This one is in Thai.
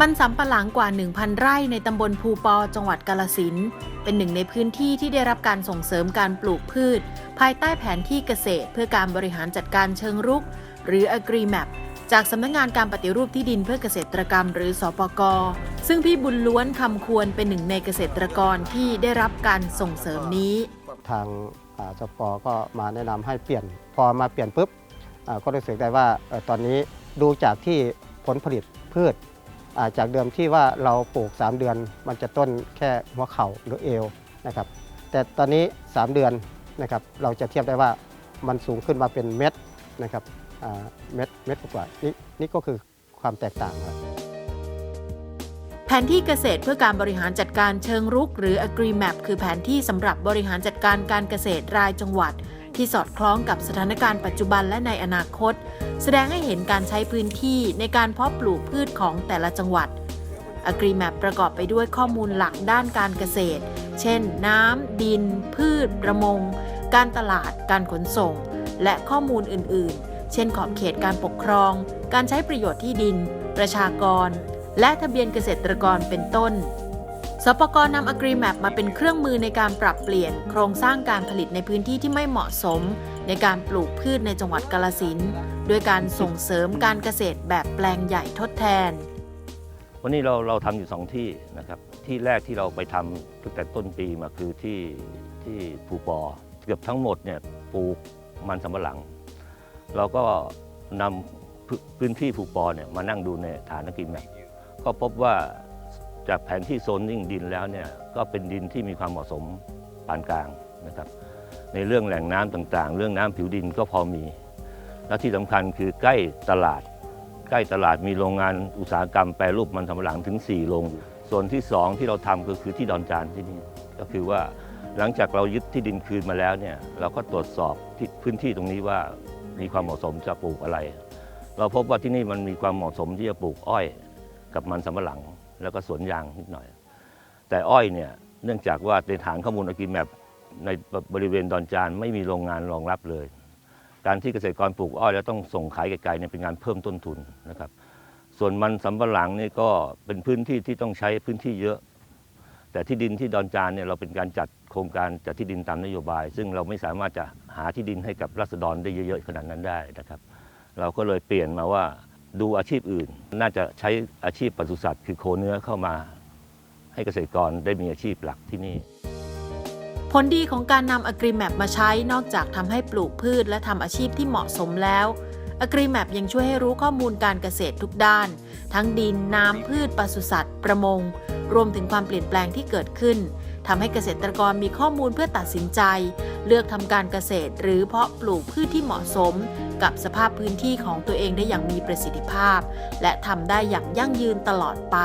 มันสำปะหลังกว่า 1,000 ไร่ในตำบลภูปอจังหวัดกาลสินเป็นหนึ่งในพื้นที่ที่ได้รับการส่งเสริมการปลูกพืช ภายใต้แผนที่เกษตร เพื่อการบริหารจัดการเชิงรุก หรือ AgriMap จากสำนักงานการปฏิรูปที่ดินเพื่อเกษตรกรรม หรือสปกซึ่งพี่บุญล้วนคำควรเป็นหนึ่งในเกษตรกรที่ได้รับการส่งเสริมนี้ ทางสปก็มาแนะนำให้เปลี่ยน พอมาเปลี่ยนปุ๊บก็รู้สึกได้ว่าตอนนี้ดูจากที่ผลผลิตพืช จากเดิมที่ว่าเราปลูก 3 เดือน มันจะต้นแค่หัวเข่าหรือเอวนะครับ แต่ตอนนี้ 3 เดือนนะครับเราจะเทียบได้ว่ามันสูงขึ้นมาเป็นเม็ดนะครับเม็ดเม็ดกว่านี่นี่ก็คือความแตกต่างครับแผนที่เกษตรเพื่อการบริหารจัดการเชิงรุก หรือ AgriMap คือแผนที่สำหรับบริหารจัดการการเกษตรรายจังหวัด ที่สอดคล้องกับสถานการณ์ปัจจุบันและในอนาคต แสดงให้เห็นการใช้พื้นที่ในการเพาะปลูกพืชของแต่ละจังหวัด AgriMap ประกอบไปด้วยข้อมูลหลักด้านการเกษตร เช่น น้ำ ดิน พืช ประมง การตลาด การขนส่ง และข้อมูลอื่น ๆ เช่นขอบเขตการปกครอง การใช้ประโยชน์ที่ดิน ประชากร และทะเบียนเกษตรกรเป็นต้น สปกรนำ AgriMap มาเป็นเครื่องมือในการปรับเปลี่ยน โครงสร้างการผลิตในพื้นที่ที่ไม่เหมาะสม ในการปลูกพืชในจังหวัดกาลสินด้วยการส่งเสริมการเกษตรแบบแปลงใหญ่ทดแทน วันนี้เราเราทำอยู่สองที่นะครับ ที่แรกที่เราไปทำตั้งแต่ต้นปีมาคือที่ที่ภูปอเกือบทั้งหมดเนี่ยปลูกมันสำปะหลัง เราก็นำพืพื้นที่ภูปอเนี่ยมานั่งดูในฐานกินแมปก็พบว่า จากแผนที่โซนนิ่งดินแล้วเนี่ยก็เป็นดินที่มีความเหมาะสมปานกลางนะครับ ในเรื่องแหล่งน้ำต่างๆ เรื่องน้ำผิวดินก็พอมี และที่สำคัญคือใกล้ตลาด ใกล้ตลาดมีโรงงานอุตสาหกรรมแปรรูปมันสำปะหลังถึง 4 โรงส่วนที่ 2 ที่เราทำก็คือที่ดอนจานที่นี่ก็คือว่าหลังจากเรายึดที่ดินคืนมาแล้วเนี่ยเราก็ตรวจสอบที่พื้นที่ตรงนี้ว่ามีความเหมาะสมจะปลูกอะไร เราพบว่าที่นี่มันมีความเหมาะสมที่จะปลูกอ้อยกับมันสำปะหลัง แล้วก็สวนยางนิดหน่อย แต่อ้อยเนี่ยเนื่องจากว่าในฐานข้อมูลอากิแมปในบริเวณดอนจานไม่มีโรงงานรองรับเลย การที่เกษตรกรปลูกอ้อยแล้วต้องส่งขายไกลๆเนี่ยเป็นการเพิ่มต้นทุนนะครับ ส่วนมันสำปะหลังนี่ก็เป็นพื้นที่ที่ต้องใช้พื้นที่เยอะ แต่ที่ดินที่ดอนจานเนี่ยเราเป็นการจัดโครงการจัดที่ดินตามนโยบาย ซึ่งเราไม่สามารถจะหาที่ดินให้กับรัษฎรได้เยอะๆขนาดนั้นได้นะครับ เราก็เลยเปลี่ยนมาว่า ดูอาชีพอื่น น่าจะใช้อาชีพปศุสัตว์คือโคเนื้อเข้ามา ให้เกษตรกรได้มีอาชีพหลักที่นี่ ผลดีของการนำ AgriMap มาใช้นอกจากทำให้ปลูกพืชและทำอาชีพที่เหมาะสมแล้ว AgriMap ยังช่วยให้รู้ข้อมูลการเกษตรทุกด้าน ทั้งดินน้ำพืชปศุสัตว์ ประมง รวมถึงความเปลี่ยนแปลงที่เกิดขึ้น ทำให้เกษตรกรมีข้อมูลเพื่อตัดสินใจ เลือกทำการเกษตร หรือเพาะปลูกพืชที่เหมาะสม กับสภาพพื้นที่ของตัวเองได้อย่างมีประสิทธิภาพ และทำได้อย่างยั่งยืนตลอดไป